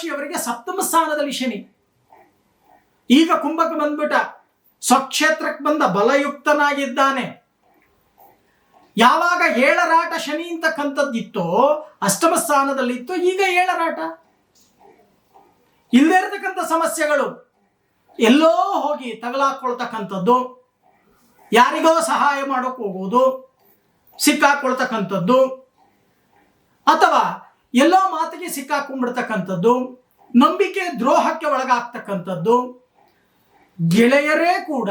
ರಾಶಿಯವರಿಗೆ ಸಪ್ತಮ ಸ್ಥಾನದಲ್ಲಿ ಶನಿ. ಈಗ ಕುಂಭಕ್ಕೆ ಬಂದ್ಬಿಟ್ಟ. ಸ್ವಕ್ಷೇತ್ರಕ್ಕೆ ಬಂದ ಬಲಯುಕ್ತನಾಗಿದ್ದಾನೆ. ಯಾವಾಗ ಏಳರಾಟ ಶನಿ ಅಂತಕ್ಕಂಥದ್ದಿತ್ತೋ ಅಷ್ಟಮ ಸ್ಥಾನದಲ್ಲಿತ್ತು, ಈಗ ಏಳರಾಟ. ಇಲ್ಲದೇ ಇರತಕ್ಕಂಥ ಸಮಸ್ಯೆಗಳು. ಎಲ್ಲೋ ಹೋಗಿ ತಗಲಾಕೊಳ್ತಕ್ಕಂಥದ್ದು. ಯಾರಿಗೋ ಸಹಾಯ ಮಾಡೋಕೆ ಹೋಗುವುದು. ಸಿಕ್ಕಾಕೊಳ್ತಕ್ಕಂಥದ್ದು. ಅಥವಾ ಎಲ್ಲೋ ಮಾತಿಗೆ ಸಿಕ್ಕಾಕೊಂಡ್ಬಿಡ್ತಕ್ಕಂಥದ್ದು, ನಂಬಿಕೆ ದ್ರೋಹಕ್ಕೆ ಒಳಗಾಗ್ತಕ್ಕಂಥದ್ದು, ಗೆಳೆಯರೇ ಕೂಡ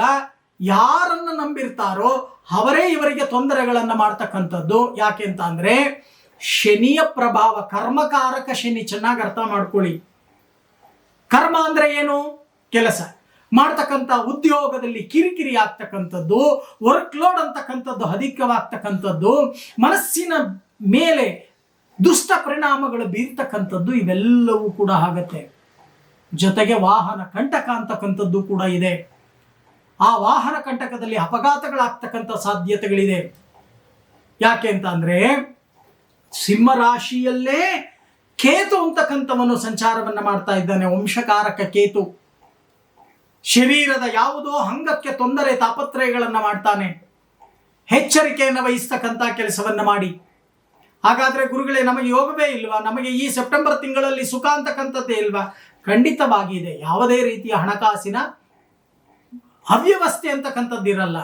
ಯಾರನ್ನು ನಂಬಿರ್ತಾರೋ ಅವರೇ ಇವರಿಗೆ ತೊಂದರೆಗಳನ್ನು ಮಾಡ್ತಕ್ಕಂಥದ್ದು. ಯಾಕೆ ಅಂತ ಅಂದರೆ, ಶನಿಯ ಪ್ರಭಾವ, ಕರ್ಮಕಾರಕ ಶನಿ ಚೆನ್ನಾಗಿ ಅರ್ಥ ಮಾಡ್ಕೊಳ್ಳಿ. ಕರ್ಮ ಅಂದ್ರೆ ಏನು? ಕೆಲಸ. ಮಾಡ್ತಕ್ಕಂಥ ಉದ್ಯೋಗದಲ್ಲಿ ಕಿರಿಕಿರಿ ಆಗ್ತಕ್ಕಂಥದ್ದು ವರ್ಕ್ ಲೋಡ್ ಅಂತಕ್ಕಂಥದ್ದು ಅಧಿಕವಾಗ್ತಕ್ಕಂಥದ್ದು, ಮನಸ್ಸಿನ ಮೇಲೆ ದುಷ್ಟ ಪರಿಣಾಮಗಳು ಬೀರ್ತಕ್ಕಂಥದ್ದು ಇವೆಲ್ಲವೂ ಕೂಡ ಆಗತ್ತೆ. ಜೊತೆಗೆ ವಾಹನ ಕಂಟಕ ಅಂತಕ್ಕಂಥದ್ದು ಕೂಡ ಇದೆ. ಆ ವಾಹನ ಕಂಟಕದಲ್ಲಿ ಅಪಘಾತಗಳಾಗ್ತಕ್ಕಂಥ ಸಾಧ್ಯತೆಗಳಿದೆ. ಯಾಕೆ ಅಂತ ಅಂದರೆ ಸಿಂಹರಾಶಿಯಲ್ಲೇ ಕೇತು ಅಂತಕ್ಕಂಥವನು ಸಂಚಾರವನ್ನು ಮಾಡ್ತಾ ಇದ್ದಾನೆ. ವಂಶಕಾರಕ ಕೇತು. ಶರೀರದ ಯಾವುದೋ ಅಂಗಕ್ಕೆ ತೊಂದರೆ ತಾಪತ್ರಯಗಳನ್ನು ಮಾಡ್ತಾನೆ. ಎಚ್ಚರಿಕೆಯನ್ನು ವಹಿಸ್ತಕ್ಕಂಥ ಕೆಲಸವನ್ನು ಮಾಡಿ. ಹಾಗಾದ್ರೆ ಗುರುಗಳೇ, ನಮಗೆ ಯೋಗವೇ ಇಲ್ವಾ? ನಮಗೆ ಈ ಸೆಪ್ಟೆಂಬರ್ ತಿಂಗಳಲ್ಲಿ ಸುಖ ಅಂತಕ್ಕಂಥದ್ದೇ ಇಲ್ವಾ? ಖಂಡಿತವಾಗಿ ಇದೆ. ಯಾವುದೇ ರೀತಿಯ ಹಣಕಾಸಿನ ಅವ್ಯವಸ್ಥೆ ಅಂತಕ್ಕಂಥದ್ದಿರಲ್ಲ.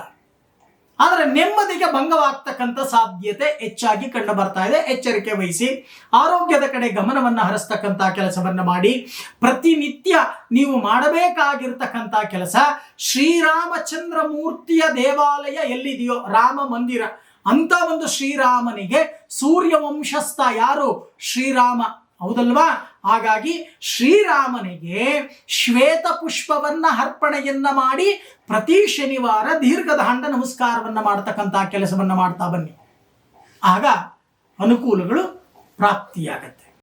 ಆದರೆ ನೆಮ್ಮದಿಗೆ ಭಂಗವಾಗ್ತಕ್ಕಂಥ ಸಾಧ್ಯತೆ ಹೆಚ್ಚಾಗಿ ಕಂಡು ಬರ್ತಾ ಇದೆ. ಎಚ್ಚರಿಕೆ ವಹಿಸಿ, ಆರೋಗ್ಯದ ಕಡೆ ಗಮನವನ್ನು ಹರಿಸ್ತಕ್ಕಂಥ ಕೆಲಸವನ್ನು ಮಾಡಿ. ಪ್ರತಿನಿತ್ಯ ನೀವು ಮಾಡಬೇಕಾಗಿರ್ತಕ್ಕಂಥ ಕೆಲಸ ಶ್ರೀರಾಮಚಂದ್ರ ಮೂರ್ತಿಯ ದೇವಾಲಯ ಎಲ್ಲಿದೆಯೋ, ರಾಮ ಮಂದಿರ. ಅಂತ ಒಂದು ಶ್ರೀರಾಮನಿಗೆ ಸೂರ್ಯ ವಂಶಸ್ಥ ಯಾರು? ಶ್ರೀರಾಮ. ಹೌದಲ್ವಾ? ಹಾಗಾಗಿ ಶ್ರೀರಾಮನಿಗೆ ಶ್ವೇತ ಪುಷ್ಪವನ್ನ ಅರ್ಪಣೆಯನ್ನ ಮಾಡಿ ಪ್ರತಿ ಶನಿವಾರ ದೀರ್ಘದಾಂಡ ನಮಸ್ಕಾರವನ್ನು ಮಾಡ್ತಕ್ಕಂಥ ಕೆಲಸವನ್ನು ಮಾಡ್ತಾ ಬನ್ನಿ. ಆಗ ಅನುಕೂಲಗಳು ಪ್ರಾಪ್ತಿಯಾಗತ್ತೆ.